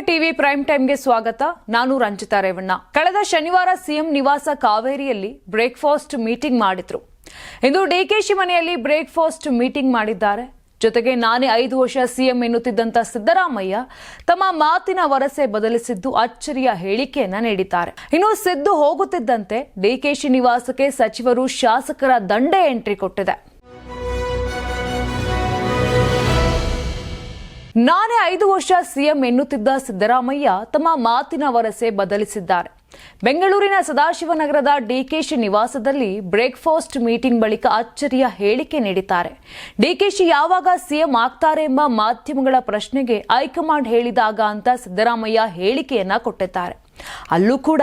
TV prime ಟೈಮ್ಗೆ ಸ್ವಾಗತ. ನಾನು ರಂಜಿತಾ ರೇವಣ್ಣ. ಕಳೆದ ಶನಿವಾರ ಸಿಎಂ ನಿವಾಸ ಕಾವೇರಿಯಲ್ಲಿ ಬ್ರೇಕ್ಫಾಸ್ಟ್ ಮೀಟಿಂಗ್ ಮಾಡಿದ್ರು. ಇಂದು ಡಿಕೆಶಿ ಮನೆಯಲ್ಲಿ ಬ್ರೇಕ್ಫಾಸ್ಟ್ ಮೀಟಿಂಗ್ ಮಾಡಿದ್ದಾರೆ. ಜೊತೆಗೆ ನಾನೇ ಐದು ವರ್ಷ ಸಿಎಂ ಎನ್ನುತ್ತಿದ್ದಂಥ ಸಿದ್ದರಾಮಯ್ಯ ತಮ್ಮ ಮಾತಿನ ವರಸೆ ಬದಲಿಸಿದ್ದು ಅಚ್ಚರಿಯ ಹೇಳಿಕೆಯನ್ನ ನೀಡಿದ್ದಾರೆ. ಇನ್ನು ಸಿದ್ದು ಹೋಗುತ್ತಿದ್ದಂತೆ ಡಿಕೆಶಿ ನಿವಾಸಕ್ಕೆ ಸಚಿವರು ಶಾಸಕರ ದಂಡೆ ಎಂಟ್ರಿ ಕೊಟ್ಟಿದೆ. ನಾನೇ ಐದು ವರ್ಷ ಸಿಎಂ ಎನ್ನುತ್ತಿದ್ದ ಸಿದ್ದರಾಮಯ್ಯ ತಮ್ಮ ಮಾತಿನ ವರಸೆ ಬದಲಿಸಿದ್ದಾರೆ. ಬೆಂಗಳೂರಿನ ಸದಾಶಿವನಗರದ ಡಿಕೆಶಿ ನಿವಾಸದಲ್ಲಿ ಬ್ರೇಕ್ಫಾಸ್ಟ್ ಮೀಟಿಂಗ್ ಬಳಿಕ ಅಚ್ಚರಿಯ ಹೇಳಿಕೆ ನೀಡಿದ್ದಾರೆ. ಡಿಕೆಶಿ ಯಾವಾಗ ಸಿಎಂ ಆಗ್ತಾರೆ ಎಂಬ ಮಾಧ್ಯಮಗಳ ಪ್ರಶ್ನೆಗೆ ಹೈಕಮಾಂಡ್ ಹೇಳಿದಾಗ ಅಂತ ಸಿದ್ದರಾಮಯ್ಯ ಹೇಳಿಕೆಯನ್ನ ಕೊಟ್ಟಿದ್ದಾರೆ. ಅಲ್ಲೂ ಕೂಡ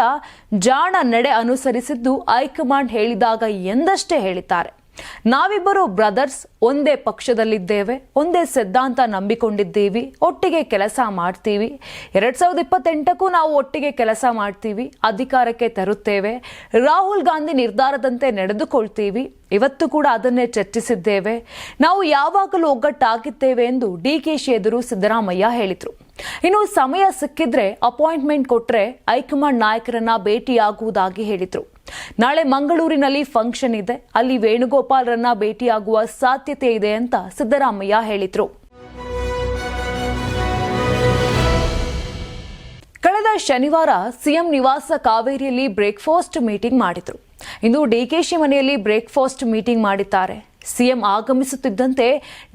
ಜಾಣ ನಡೆ ಅನುಸರಿಸಿದ್ದು ಹೈಕಮಾಂಡ್ ಹೇಳಿದಾಗ ಎಂದಷ್ಟೇ ಹೇಳಿದ್ದಾರೆ. ನಾವಿಬ್ಬರು ಬ್ರದರ್ಸ್ ಒಂದೇ ಪಕ್ಷದಲ್ಲಿದ್ದೇವೆ, ಒಂದೇ ಸಿದ್ಧಾಂತ ನಂಬಿಕೊಂಡಿದ್ದೀವಿ, ಒಟ್ಟಿಗೆ ಕೆಲಸ ಮಾಡ್ತೀವಿ. ಎರಡು ಸಾವಿರದ ಇಪ್ಪತ್ತೆಂಟಕ್ಕೂ ನಾವು ಒಟ್ಟಿಗೆ ಕೆಲಸ ಮಾಡ್ತೀವಿ, ಅಧಿಕಾರಕ್ಕೆ ತರುತ್ತೇವೆ, ರಾಹುಲ್ ಗಾಂಧಿ ನಿರ್ಧಾರದಂತೆ ನಡೆದುಕೊಳ್ತೀವಿ, ಇವತ್ತು ಕೂಡ ಅದನ್ನೇ ಚರ್ಚಿಸಿದ್ದೇವೆ. ನಾವು ಯಾವಾಗಲೂ ಒಗ್ಗಟ್ಟಾಗಿದ್ದೇವೆ ಎಂದು ಡಿ ಕೆ ಶಿ ಎದುರು ಸಿದ್ದರಾಮಯ್ಯ ಹೇಳಿದರು. ಇನ್ನು ಸಮಯ ಸಿಕ್ಕಿದ್ರೆ, ಅಪಾಯಿಂಟ್ಮೆಂಟ್ ಕೊಟ್ಟರೆ ಹೈಕಮಾಂಡ್ ನಾಯಕರನ್ನ ಭೇಟಿಯಾಗುವುದಾಗಿ ಹೇಳಿದ್ರು. ನಾಳೆ ಮಂಗಳೂರಿನಲ್ಲಿ ಫಂಕ್ಷನ್ ಇದೆ. ಅಲ್ಲಿ ವೇಣುಗೋಪಾಲ್ರನ್ನ ಭೇಟಿಯಾಗುವ ಸಾಧ್ಯತೆ ಇದೆ ಅಂತ ಸಿದ್ದರಾಮಯ್ಯ ಹೇಳಿದ್ರು. ಕಳೆದ ಶನಿವಾರ ಸಿಎಂ ನಿವಾಸ ಕಾವೇರಿಯಲ್ಲಿ ಬ್ರೇಕ್ಫಾಸ್ಟ್ ಮೀಟಿಂಗ್ ಮಾಡಿದ್ರು. ಇಂದು ಡಿಕೆಶಿ ಮನೆಯಲ್ಲಿ ಬ್ರೇಕ್ಫಾಸ್ಟ್ ಮೀಟಿಂಗ್ ಮಾಡಿದ್ದಾರೆ. ಸಿಎಂ ಆಗಮಿಸುತ್ತಿದ್ದಂತೆ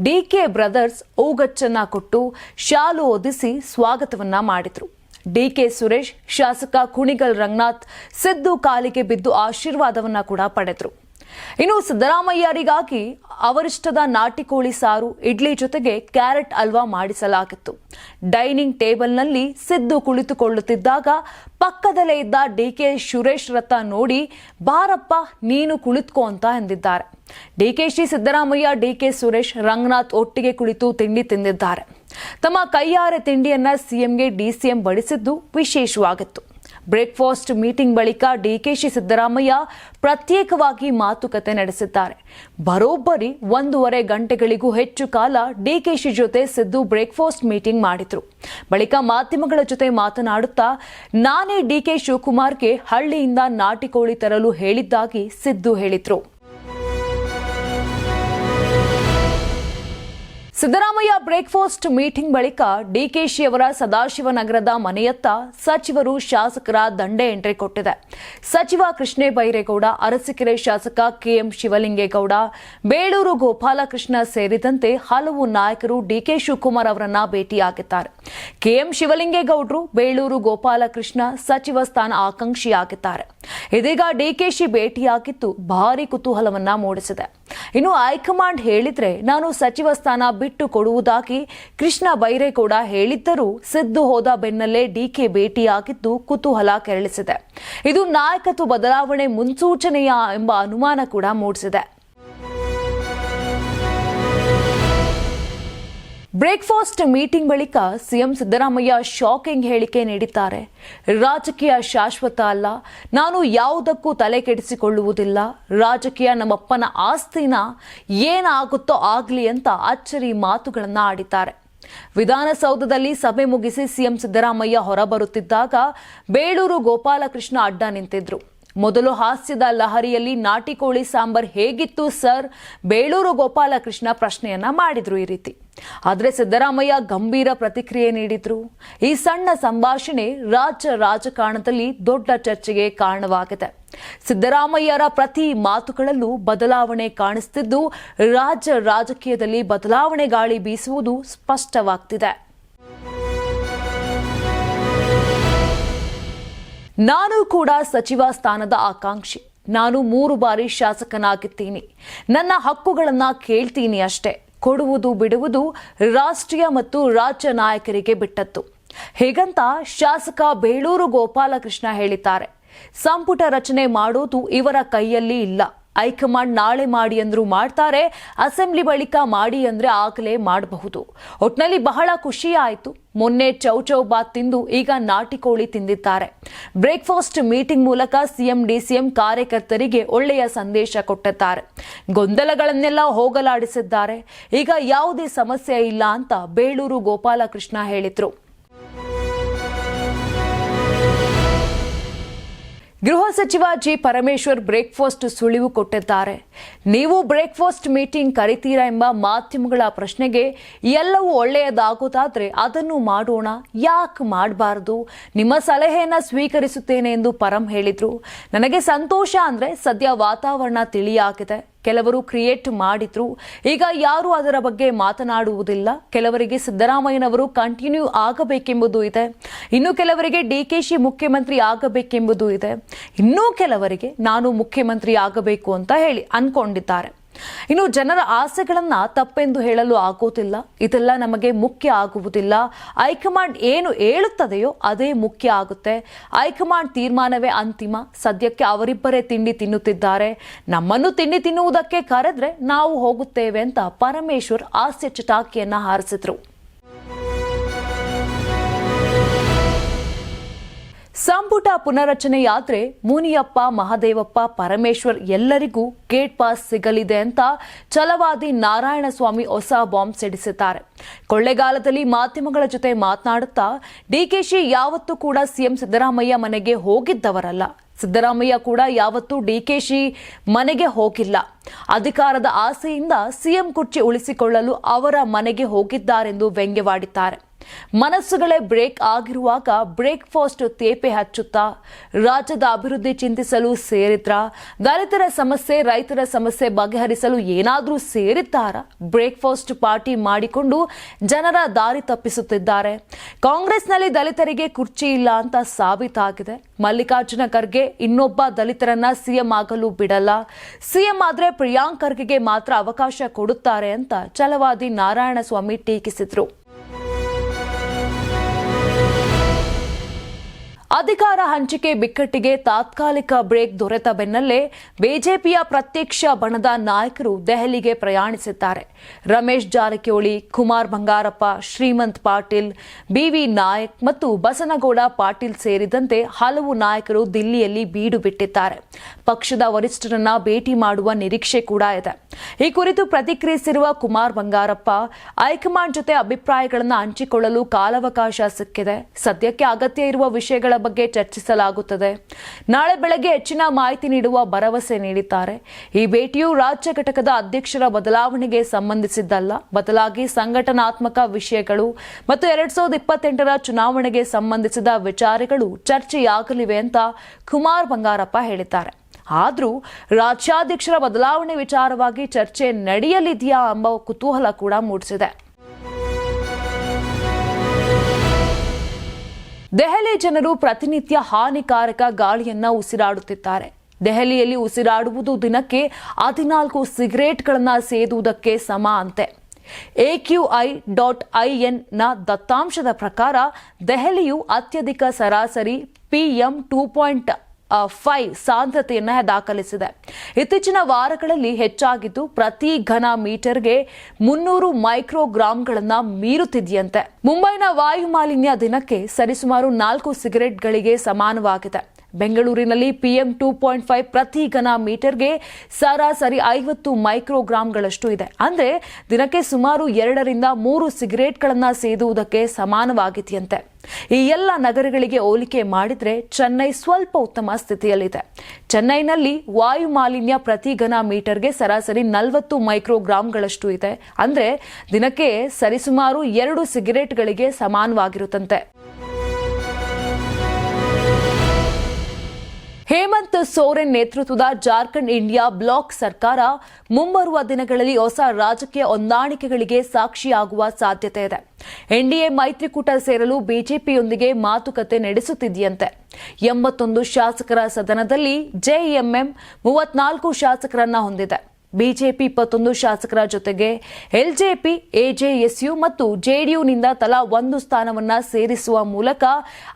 ಡಿಕೆ ಬ್ರದರ್ಸ್ ಓಗಚ್ಚನ್ನ ಕೊಟ್ಟು ಶಾಲು ಒದಿಸಿ ಸ್ವಾಗತವನ್ನ ಮಾಡಿದ್ರು. ಡಿಕೆ ಸುರೇಶ್, ಶಾಸಕ ಕುಣಿಗಲ್ ರಂಗನಾಥ್ ಸಿದ್ದು ಕಾಲಿಗೆ ಬಿದ್ದು ಆಶೀರ್ವಾದವನ್ನ ಕೂಡ ಪಡೆದ್ರು. ಇನ್ನು ಸಿದ್ದರಾಮಯ್ಯರಿಗಾಗಿ ಅವರಿಷ್ಟದ ನಾಟಿ ಕೋಳಿ ಸಾರು, ಇಡ್ಲಿ ಜೊತೆಗೆ ಕ್ಯಾರೆಟ್ ಅಲ್ವಾ ಮಾಡಿಸಲಾಗಿತ್ತು. ಡೈನಿಂಗ್ ಟೇಬಲ್ನಲ್ಲಿ ಸಿದ್ದು ಕುಳಿತುಕೊಳ್ಳುತ್ತಿದ್ದಾಗ ಪಕ್ಕದಲ್ಲೇ ಇದ್ದ ಡಿಕೆ ಸುರೇಶ್ ರಥ ನೋಡಿ, ಬಾರಪ್ಪ, ನೀನು ಕುಳಿತುಕೋ ಅಂತ ಎಂದಿದ್ದಾರೆ. ಡಿಕೆಶಿ ಸಿದ್ದರಾಮಯ್ಯ ಡಿಕೆ ಸುರೇಶ್, ರಂಗನಾಥ್ ಒಟ್ಟಿಗೆ ಕುಳಿತು ತಿಂಡಿ ತಿಂದಿದ್ದಾರೆ. ತಮ್ಮ ಕೈಯಾರೆ ತಿಂಡಿಯನ್ನ ಸಿಎಂಗೆ ಡಿಸಿಎಂ ಬಡಿಸಿದ್ದು ವಿಶೇಷವಾಗಿತ್ತು. ಬ್ರೇಕ್ಫಾಸ್ಟ್ ಮೀಟಿಂಗ್ ಬಳಿಕ ಡಿಕೆಶಿ ಸಿದ್ದರಾಮಯ್ಯ ಪ್ರತ್ಯೇಕವಾಗಿ ಮಾತುಕತೆ ನಡೆಸಿದ್ದಾರೆ. ಬರೋಬ್ಬರಿ ಒಂದೂವರೆ ಗಂಟೆಗಳಿಗೂ ಹೆಚ್ಚು ಕಾಲ ಡಿಕೆಶಿ ಜೊತೆ ಸಿದ್ದು ಬ್ರೇಕ್ಫಾಸ್ಟ್ ಮೀಟಿಂಗ್ ಮಾಡಿದ್ರು. ಬಳಿಕ ಮಾಧ್ಯಮಗಳ ಜೊತೆ ಮಾತನಾಡುತ್ತಾ, ನಾನೇ ಡಿಕೆ ಶಿವಕುಮಾರ್ಗೆ ಹಳ್ಳಿಯಿಂದ ನಾಟಿ ಕೋಳಿ ತರಲು ಹೇಳಿದ್ದಾಗಿ ಸಿದ್ದು ಹೇಳಿದ್ರು. ಸಿದ್ದರಾಮಯ್ಯ ಬ್ರೇಕ್ಫಾಸ್ಟ್ ಮೀಟಿಂಗ್ ಬಳಿಕ ಡಿಕೆಶಿ ಅವರ ಸದಾಶಿವನಗರದ ಮನೆಯತ್ತ ಸಚಿವರು ಶಾಸಕರ ದಂಡೆ ಎಂಟ್ರಿ ಕೊಟ್ಟಿದೆ. ಸಚಿವ ಕೃಷ್ಣೇ ಬೈರೇಗೌಡ, ಅರಸಿಕೆರೆ ಶಾಸಕ ಕೆಎಂ ಶಿವಲಿಂಗೇಗೌಡ, ಬೇಳೂರು ಗೋಪಾಲಕೃಷ್ಣ ಸೇರಿದಂತೆ ಹಲವು ನಾಯಕರು ಡಿಕೆ ಶಿವಕುಮಾರ್ ಅವರನ್ನ ಭೇಟಿಯಾಗಿದ್ದಾರೆ. ಕೆಎಂ ಶಿವಲಿಂಗೇಗೌಡರು ಬೇಳೂರು ಗೋಪಾಲಕೃಷ್ಣ ಸಚಿವ ಸ್ಥಾನ ಆಕಾಂಕ್ಷಿಯಾಗಿದ್ದಾರೆ. ಇದೀಗ ಡಿಕೆಶಿ ಭೇಟಿಯಾಗಿದ್ದು ಭಾರೀ ಕುತೂಹಲವನ್ನ ಮೂಡಿಸಿದೆ. ಇನ್ನು ಹೈಕಮಾಂಡ್ ಹೇಳಿದ್ರೆ ನಾನು ಸಚಿವ ಸ್ಥಾನ ಬಿಟ್ಟು ಕೊಡುವುದಾಗಿ ಕೃಷ್ಣ ಬೈರೇಗೌಡ ಹೇಳಿದ್ದರೂ ಸಿದ್ದು ಹೋದ ಬೆನ್ನಲ್ಲೇ ಡಿಕೆ ಭೇಟಿಯಾಗಿದ್ದು ಕುತೂಹಲ ಕೆರಳಿಸಿದೆ. ಇದು ನಾಯಕತ್ವ ಬದಲಾವಣೆ ಮುನ್ಸೂಚನೆಯ ಎಂಬ ಅನುಮಾನ ಕೂಡ ಮೂಡಿಸಿದೆ. ಬ್ರೇಕ್ಫಾಸ್ಟ್ ಮೀಟಿಂಗ್ ಬಳಿಕ ಸಿಎಂ ಸಿದ್ದರಾಮಯ್ಯ ಶಾಕಿಂಗ್ ಹೇಳಿಕೆ ನೀಡಿದ್ದಾರೆ. ರಾಜಕೀಯ ಶಾಶ್ವತ ಅಲ್ಲ. ನಾನು ಯಾವುದಕ್ಕೂ ತಲೆ ಕೆಡಿಸಿಕೊಳ್ಳುವುದಿಲ್ಲ. ರಾಜಕೀಯ ನಮ್ಮಪ್ಪನ ಆಸ್ತಿನ ಏನಾಗುತ್ತೋ ಆಗಲಿ ಅಂತ ಅಚ್ಚರಿ ಮಾತುಗಳನ್ನು ಆಡಿದ್ದಾರೆ. ವಿಧಾನಸೌಧದಲ್ಲಿ ಸಭೆ ಮುಗಿಸಿ ಸಿಎಂ ಸಿದ್ದರಾಮಯ್ಯ ಹೊರಬರುತ್ತಿದ್ದಾಗ ಬೇಳೂರು ಗೋಪಾಲಕೃಷ್ಣ ಅಡ್ಡ ನಿಂತಿದ್ರು. ಮೊದಲು ಹಾಸ್ಯದ ಲಹರಿಯಲ್ಲಿ ನಾಟಿ ಕೋಳಿ ಸಾಂಬಾರ್ ಹೇಗಿತ್ತು ಸರ್? ಬೇಳೂರು ಗೋಪಾಲಕೃಷ್ಣ ಪ್ರಶ್ನೆಯನ್ನ ಮಾಡಿದ್ರು ಈ ರೀತಿ. ಆದ್ರೆ ಸಿದ್ದರಾಮಯ್ಯ ಗಂಭೀರ ಪ್ರತಿಕ್ರಿಯೆ ನೀಡಿದ್ರು. ಈ ಸಣ್ಣ ಸಂಭಾಷಣೆ ರಾಜ್ಯ ರಾಜಕಾರಣದಲ್ಲಿ ದೊಡ್ಡ ಚರ್ಚೆಗೆ ಕಾರಣವಾಗಿದೆ. ಸಿದ್ದರಾಮಯ್ಯರ ಪ್ರತಿ ಮಾತುಗಳಲ್ಲೂ ಬದಲಾವಣೆ ಕಾಣಿಸ್ತಿದ್ದು, ರಾಜ್ಯ ರಾಜಕೀಯದಲ್ಲಿ ಬದಲಾವಣೆ ಗಾಳಿ ಬೀಸುವುದು ಸ್ಪಷ್ಟವಾಗ್ತಿದೆ. ನಾನು ಕೂಡ ಸಚಿವ ಸ್ಥಾನದ ಆಕಾಂಕ್ಷಿ. ನಾನು ಮೂರು ಬಾರಿ ಶಾಸಕನಾಗಿದ್ದೀನಿ. ನನ್ನ ಹಕ್ಕುಗಳನ್ನ ಕೇಳ್ತೀನಿ ಅಷ್ಟೇ. ಕೊಡುವುದು ಬಿಡುವುದು ರಾಷ್ಟ್ರೀಯ ಮತ್ತು ರಾಜ್ಯ ನಾಯಕರಿಗೆ ಬಿಟ್ಟದ್ದು. ಹೇಗಂತ ಶಾಸಕ ಬೇಳೂರು ಗೋಪಾಲಕೃಷ್ಣ ಹೇಳಿದ್ದಾರೆ. ಸಂಪುಟ ರಚನೆ ಮಾಡೋದು ಇವರ ಕೈಯಲ್ಲಿ ಇಲ್ಲ. ಹೈಕಮಾಂಡ್ ನಾಳೆ ಮಾಡಿ ಅಂದ್ರು ಮಾಡ್ತಾರೆ, ಅಸೆಂಬ್ಲಿ ಬಳಿಕ ಮಾಡಿ ಅಂದ್ರೆ ಆಗಲೇ ಮಾಡಬಹುದು. ಒಟ್ನಲ್ಲಿ ಬಹಳ ಖುಷಿ ಆಯಿತು. ಮೊನ್ನೆ ಚೌಚೌ ಬಾತ್ ತಿಂದು ಈಗ ನಾಟಿ ಕೋಳಿ ತಿಂದಿದ್ದಾರೆ. ಬ್ರೇಕ್ಫಾಸ್ಟ್ ಮೀಟಿಂಗ್ ಮೂಲಕ ಸಿಎಂ, ಡಿಸಿಎಂ ಕಾರ್ಯಕರ್ತರಿಗೆ ಒಳ್ಳೆಯ ಸಂದೇಶ ಕೊಟ್ಟಿದ್ದಾರೆ. ಗೊಂದಲಗಳನ್ನೆಲ್ಲ ಹೋಗಲಾಡಿಸಿದ್ದಾರೆ. ಈಗ ಯಾವುದೇ ಸಮಸ್ಯೆ ಇಲ್ಲ ಅಂತ ಬೇಳೂರು ಗೋಪಾಲಕೃಷ್ಣ ಹೇಳಿದ್ರು. ಗೃಹ ಸಚಿವ ಜಿ ಪರಮೇಶ್ವರ್ ಬ್ರೇಕ್ಫಾಸ್ಟ್ ಸುಳಿವು ಕೊಟ್ಟಿದ್ದಾರೆ. ನೀವು ಬ್ರೇಕ್ಫಾಸ್ಟ್ ಮೀಟಿಂಗ್ ಕರಿತೀರಾ ಎಂಬ ಮಾಧ್ಯಮಗಳ ಪ್ರಶ್ನೆಗೆ ಎಲ್ಲವೂ ಒಳ್ಳೆಯದಾಗೋದಾದ್ರೆ ಅದನ್ನು ಮಾಡೋಣ. ಯಾಕೆ ಮಾಡಬಾರದು? ನಿಮ್ಮ ಸಲಹೆಯನ್ನು ಸ್ವೀಕರಿಸುತ್ತೇನೆ ಎಂದು ಪರಂ ಹೇಳಿದರು. ನನಗೆ ಸಂತೋಷ ಅಂದರೆ ಸದ್ಯ ವಾತಾವರಣ ತಿಳಿಯಾಗಿದೆ. ಕೆಲವರು ಕ್ರಿಯೇಟ್ ಮಾಡಿದ್ರು. ಈಗ ಯಾರು ಅದರ ಬಗ್ಗೆ ಮಾತನಾಡುವುದಿಲ್ಲ? ಕೆಲವರಿಗೆ ಸಿದ್ದರಾಮಯ್ಯನವರು ಕಂಟಿನ್ಯೂ ಆಗಬೇಕೆಂಬುದು ಇದೆ. ಇನ್ನು ಕೆಲವರಿಗೆ ಡಿ ಕೆ ಶಿ ಮುಖ್ಯಮಂತ್ರಿ ಆಗಬೇಕೆಂಬುದು ಇದೆ. ಇನ್ನೂ ಕೆಲವರಿಗೆ ನಾನು ಮುಖ್ಯಮಂತ್ರಿ ಆಗಬೇಕು ಅಂತ ಹೇಳಿ ಅನ್ಕೊಂಡಿದ್ದಾರೆ ಇನ್ನು ಜನರ ಆಸೆಗಳನ್ನು ತಪ್ಪೆಂದು ಹೇಳಲು ಆಗೋದಿಲ್ಲ. ಇದೆಲ್ಲ ನಮಗೆ ಮುಖ್ಯ ಆಗುವುದಿಲ್ಲ. ಹೈಕಮಾಂಡ್ ಏನು ಹೇಳುತ್ತದೆಯೋ ಅದೇ ಮುಖ್ಯ ಆಗುತ್ತೆ. ಹೈಕಮಾಂಡ್ ತೀರ್ಮಾನವೇ ಅಂತಿಮ. ಸದ್ಯಕ್ಕೆ ಅವರಿಬ್ಬರೇ ತಿಂಡಿ ತಿನ್ನುತ್ತಿದ್ದಾರೆ. ನಮ್ಮನ್ನು ತಿಂಡಿ ತಿನ್ನುವುದಕ್ಕೆ ಕರೆದ್ರೆ ನಾವು ಹೋಗುತ್ತೇವೆ ಅಂತ ಪರಮೇಶ್ವರ್ ಹಾಸ್ಯ ಚಟಾಕಿಯನ್ನ ಹಾರಿಸಿದ್ರು. ಸಂಪುಟ ಪುನರಚನೆಯಾದ್ರೆ ಮುನಿಯಪ್ಪ, ಮಹದೇವಪ್ಪ, ಪರಮೇಶ್ವರ್ ಎಲ್ಲರಿಗೂ ಗೇಟ್ ಪಾಸ್ ಸಿಗಲಿದೆ ಅಂತ ಛಲವಾದಿ ನಾರಾಯಣಸ್ವಾಮಿ ಹೊಸ ಬಾಂಬ್ ಸಿಡಿಸಿದ್ದಾರೆ. ಕೊಳ್ಳೆಗಾಲದಲ್ಲಿ ಮಾಧ್ಯಮಗಳ ಜೊತೆ ಮಾತನಾಡುತ್ತಾ ಡಿಕೆಶಿ ಯಾವತ್ತೂ ಕೂಡ ಸಿಎಂ ಸಿದ್ದರಾಮಯ್ಯ ಮನೆಗೆ ಹೋಗಿದ್ದವರಲ್ಲ. ಸಿದ್ದರಾಮಯ್ಯ ಕೂಡ ಯಾವತ್ತೂ ಡಿಕೆಶಿ ಮನೆಗೆ ಹೋಗಿಲ್ಲ. ಅಧಿಕಾರದ ಆಸೆಯಿಂದ ಸಿಎಂ ಕುರ್ಚಿ ಉಳಿಸಿಕೊಳ್ಳಲು ಅವರ ಮನೆಗೆ ಹೋಗಿದ್ದಾರೆಂದು ವ್ಯಂಗ್ಯವಾಡಿದ್ದಾರೆ. ಮನಸ್ಸುಗಳೇ ಬ್ರೇಕ್ ಆಗಿರುವಾಗ ಬ್ರೇಕ್ಫಾಸ್ಟ್ ತೇಪೆ ಹಚ್ಚುತ್ತಾ ರಾಜ್ಯದ ಅಭಿವೃದ್ಧಿ ಚಿಂತಿಸಲು ಸೇರಿದ್ರ? ದಲಿತರ ಸಮಸ್ಯೆ, ರೈತರ ಸಮಸ್ಯೆ ಬಗೆಹರಿಸಲು ಏನಾದರೂ ಸೇರಿದ್ದಾರ? ಬ್ರೇಕ್ಫಾಸ್ಟ್ ಪಾರ್ಟಿ ಮಾಡಿಕೊಂಡು ಜನರ ದಾರಿ ತಪ್ಪಿಸುತ್ತಿದ್ದಾರೆ. ಕಾಂಗ್ರೆಸ್ನಲ್ಲಿ ದಲಿತರಿಗೆ ಕುರ್ಚಿ ಇಲ್ಲ ಅಂತ ಸಾಬೀತಾಗಿದೆ. ಮಲ್ಲಿಕಾರ್ಜುನ ಖರ್ಗೆ ಇನ್ನೊಬ್ಬ ದಲಿತರನ್ನ ಸಿಎಂ ಆಗಲು ಬಿಡಲ್ಲ. ಸಿಎಂ ಆದರೆ ಪ್ರಿಯಾಂಕ್ ಖರ್ಗೆಗೆ ಮಾತ್ರ ಅವಕಾಶ ಕೊಡುತ್ತಾರೆ ಅಂತ ಛಲವಾದಿ ನಾರಾಯಣಸ್ವಾಮಿ ಟೀಕಿಸಿದ್ರು. ಅಧಿಕಾರ ಹಂಚಿಕೆ ಬಿಕ್ಕಟ್ಟಿಗೆ ತಾತ್ಕಾಲಿಕ ಬ್ರೇಕ್ ದೊರೆತ ಬೆನ್ನಲ್ಲೇ ಬಿಜೆಪಿಯ ಪ್ರತ್ಯಕ್ಷ ಬಣದ ನಾಯಕರು ದೆಹಲಿಗೆ ಪ್ರಯಾಣಿಸಿದ್ದಾರೆ. ರಮೇಶ್ ಜಾರಕಿಹೊಳಿ, ಕುಮಾರ್ ಬಂಗಾರಪ್ಪ, ಶ್ರೀಮಂತ್ ಪಾಟೀಲ್ ಬಿವಿ ನಾಯಕ್ ಮತ್ತು ಬಸನಗೌಡ ಪಾಟೀಲ್ ಸೇರಿದಂತೆ ಹಲವು ನಾಯಕರು ದಿಲ್ಲಿಯಲ್ಲಿ ಬೀಡು ಬಿಟ್ಟಿದ್ದಾರೆ. ಪಕ್ಷದ ವರಿಷ್ಠರನ್ನ ಭೇಟಿ ಮಾಡುವ ನಿರೀಕ್ಷೆ ಕೂಡ ಇದೆ. ಈ ಕುರಿತು ಪ್ರತಿಕ್ರಿಯಿಸಿರುವ ಕುಮಾರ್ ಬಂಗಾರಪ್ಪ, ಹೈಕಮಾಂಡ್ ಜೊತೆ ಅಭಿಪ್ರಾಯಗಳನ್ನು ಹಂಚಿಕೊಳ್ಳಲು ಕಾಲಾವಕಾಶ ಸಿಕ್ಕಿದೆ. ಸದ್ಯಕ್ಕೆ ಅಗತ್ಯ ಇರುವ ವಿಷಯಗಳ ಬಗ್ಗೆ ಚರ್ಚಿಸಲಾಗುತ್ತದೆ. ನಾಳೆ ಬೆಳಗ್ಗೆ ಹೆಚ್ಚಿನ ಮಾಹಿತಿ ನೀಡುವ ಭರವಸೆ ನೀಡಿದ್ದಾರೆ. ಈ ಭೇಟಿಯು ರಾಜ್ಯ ಘಟಕದ ಅಧ್ಯಕ್ಷರ ಬದಲಾವಣೆಗೆ ಸಂಬಂಧಿಸಿದ್ದಲ್ಲ. ಬದಲಾಗಿ ಸಂಘಟನಾತ್ಮಕ ವಿಷಯಗಳು ಮತ್ತು ಎರಡ್ ಸಾವಿರದ ಇಪ್ಪತ್ತೆಂಟರ ಚುನಾವಣೆಗೆ ಸಂಬಂಧಿಸಿದ ವಿಚಾರಗಳು ಚರ್ಚೆಯಾಗಲಿವೆ ಅಂತ ಕುಮಾರ್ ಬಂಗಾರಪ್ಪ ಹೇಳಿದ್ದಾರೆ. ಆದರೂ ರಾಜ್ಯಾಧ್ಯಕ್ಷರ ಬದಲಾವಣೆ ವಿಚಾರವಾಗಿ ಚರ್ಚೆ ನಡೆಯಲಿದೆಯಾ ಎಂಬ ಕುತೂಹಲ ಕೂಡ ಮೂಡಿಸಿದೆ. ದೆಹಲಿ ಜನರು ಪ್ರತಿನಿತ್ಯ ಹಾನಿಕಾರಕ ಗಾಳಿಯನ್ನ ಉಸಿರಾಡುತ್ತಿದ್ದಾರೆ. ದೆಹಲಿಯಲ್ಲಿ ಉಸಿರಾಡುವುದು ದಿನಕ್ಕೆ ಹದಿನಾಲ್ಕು ಸಿಗರೇಟ್ಗಳನ್ನ ಸೇದುವುದಕ್ಕೆ ಸಮ ಅಂತೆ. ಎಕ್ಯುಐ ಡಾಟ್ ಐಎನ್ನ ದತ್ತಾಂಶದ ಪ್ರಕಾರ ದೆಹಲಿಯು ಅತ್ಯಧಿಕ ಸರಾಸರಿ ಪಿಎಂ ಟೂ ಪಾಯಿಂಟ್ ಫೈವ್ ಸಾಂದ್ರತೆಯನ್ನ ದಾಖಲಿಸಿದೆ. ಇತ್ತೀಚಿನ ವಾರಗಳಲ್ಲಿ ಹೆಚ್ಚಾಗಿದ್ದು ಪ್ರತಿ ಘನ ಮೀಟರ್ಗೆ ಮುನ್ನೂರು ಮೈಕ್ರೋಗ್ರಾಂಗಳನ್ನ ಮೀರುತ್ತಿದೆಯಂತೆ. ಮುಂಬೈನ ವಾಯು ಮಾಲಿನ್ಯ ದಿನಕ್ಕೆ ಸರಿಸುಮಾರು ನಾಲ್ಕು ಸಿಗರೆಟ್ಗಳಿಗೆ ಸಮಾನವಾಗಿದೆ. ಬೆಂಗಳೂರಿನಲ್ಲಿ ಪಿಎಂ ಟೂ ಪಾಯಿಂಟ್ ಫೈವ್ ಪ್ರತಿ ಘನ ಮೀಟರ್ಗೆ ಸರಾಸರಿ ಐವತ್ತು ಮೈಕ್ರೋಗ್ರಾಂಗಳಷ್ಟು ಇದೆ. ಅಂದರೆ ದಿನಕ್ಕೆ ಸುಮಾರು ಎರಡರಿಂದ ಮೂರು ಸಿಗರೇಟ್ಗಳನ್ನು ಸೇದುವುದಕ್ಕೆ ಸಮಾನವಾಗಿದೆಯಂತೆ. ಈ ಎಲ್ಲ ನಗರಗಳಿಗೆ ಹೋಲಿಕೆ ಮಾಡಿದರೆ ಚೆನ್ನೈ ಸ್ವಲ್ಪ ಉತ್ತಮ ಸ್ಥಿತಿಯಲ್ಲಿದೆ. ಚೆನ್ನೈನಲ್ಲಿ ವಾಯು ಮಾಲಿನ್ಯ ಪ್ರತಿ ಘನ ಮೀಟರ್ಗೆ ಸರಾಸರಿ ನಲವತ್ತು ಮೈಕ್ರೋಗ್ರಾಂಗಳಷ್ಟು ಇದೆ. ಅಂದರೆ ದಿನಕ್ಕೆ ಸರಿಸುಮಾರು ಎರಡು ಸಿಗರೇಟ್ಗಳಿಗೆ ಸಮಾನವಾಗಿರುತ್ತಂತೆ. ಹೇಮಂತ್ ಸೋರೆನ್ ನೇತೃತ್ವದ ಜಾರ್ಖಂಡ್ ಇಂಡಿಯಾ ಬ್ಲಾಕ್ ಸರ್ಕಾರ ಮುಂಬರುವ ದಿನಗಳಲ್ಲಿ ಹೊಸ ರಾಜಕೀಯ ಹೊಂದಾಣಿಕೆಗಳಿಗೆ ಸಾಕ್ಷಿಯಾಗುವ ಸಾಧ್ಯತೆ ಇದೆ. ಎನ್ಡಿಎ ಮೈತ್ರಿಕೂಟ ಸೇರಲು ಬಿಜೆಪಿಯೊಂದಿಗೆ ಮಾತುಕತೆ ನಡೆಸುತ್ತಿದೆಯಂತೆ. ಎಂಬತ್ತೊಂದು ಶಾಸಕರ ಸದನದಲ್ಲಿ ಜೆಎಂಎಂ ಮೂವತ್ನಾಲ್ಕು ಶಾಸಕರನ್ನ ಹೊಂದಿದೆ. ಬಿಜೆಪಿ ಇಪ್ಪತ್ತೊಂದು ಶಾಸಕರ ಜೊತೆಗೆ ಎಲ್ಜೆಪಿ, ಎಜೆಎಸ್ಯು ಮತ್ತು ಜೆಡಿಯುನಿಂದ ತಲಾ ಒಂದು ಸ್ಥಾನವನ್ನ ಸೇರಿಸುವ ಮೂಲಕ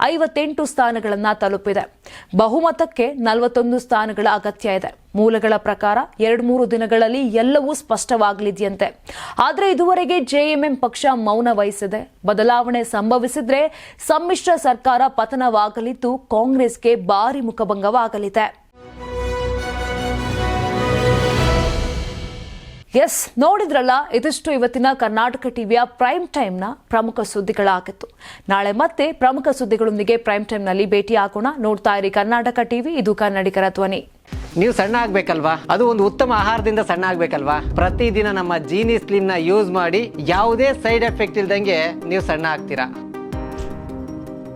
ಐವತ್ತೆಂಟು ಸ್ಥಾನಗಳನ್ನು ತಲುಪಿದೆ. ಬಹುಮತಕ್ಕೆ ನಲವತ್ತೊಂದು ಸ್ಥಾನಗಳ ಅಗತ್ಯ ಇದೆ. ಮೂಲಗಳ ಪ್ರಕಾರ ಎರಡು ಮೂರು ದಿನಗಳಲ್ಲಿ ಎಲ್ಲವೂ ಸ್ಪಷ್ಟವಾಗಲಿದೆಯಂತೆ. ಆದರೆ ಇದುವರೆಗೆ ಜೆಎಂಎಂ ಪಕ್ಷ ಮೌನ ವಹಿಸಿದೆ. ಬದಲಾವಣೆ ಸಂಭವಿಸಿದ್ರೆ ಸಮ್ಮಿಶ್ರ ಸರ್ಕಾರ ಪತನವಾಗಲಿದ್ದು ಕಾಂಗ್ರೆಸ್ಗೆ ಭಾರಿ ಮುಖಭಂಗವಾಗಲಿದೆ. ಎಸ್ ನೋಡಿದ್ರಲ್ಲ, ಇದಿಷ್ಟು ಇವತ್ತಿನ ಕರ್ನಾಟಕ ಟಿವಿಯ ಪ್ರೈಮ್ ಟೈಮ್ನ ಪ್ರಮುಖ ಸುದ್ದಿಗಳಾಗಿತ್ತು. ನಾಳೆ ಮತ್ತೆ ಪ್ರಮುಖ ಸುದ್ದಿಗಳೊಂದಿಗೆ ಪ್ರೈಮ್ ಟೈಮ್ನಲ್ಲಿ ಭೇಟಿ ಹಾಕೋಣ ನೋಡ್ತಾ ಇರಿ ಕರ್ನಾಟಕ ಟಿವಿ ಇದು ಕನ್ನಡಿಗರ ಧ್ವನಿ. ನೀವು ಸಣ್ಣ ಆಗ್ಬೇಕಲ್ವಾ? ಅದು ಒಂದು ಉತ್ತಮ ಆಹಾರದಿಂದ ಸಣ್ಣ ಆಗ್ಬೇಕಲ್ವಾ? ಪ್ರತಿದಿನ ನಮ್ಮ ಜೀನಿ ಸ್ಲಿಮ್ನ ಯೂಸ್ ಮಾಡಿ ಯಾವುದೇ ಸೈಡ್ ಎಫೆಕ್ಟ್ ಇಲ್ದಂಗೆ ನೀವು ಸಣ್ಣ ಆಗ್ತೀರಾ?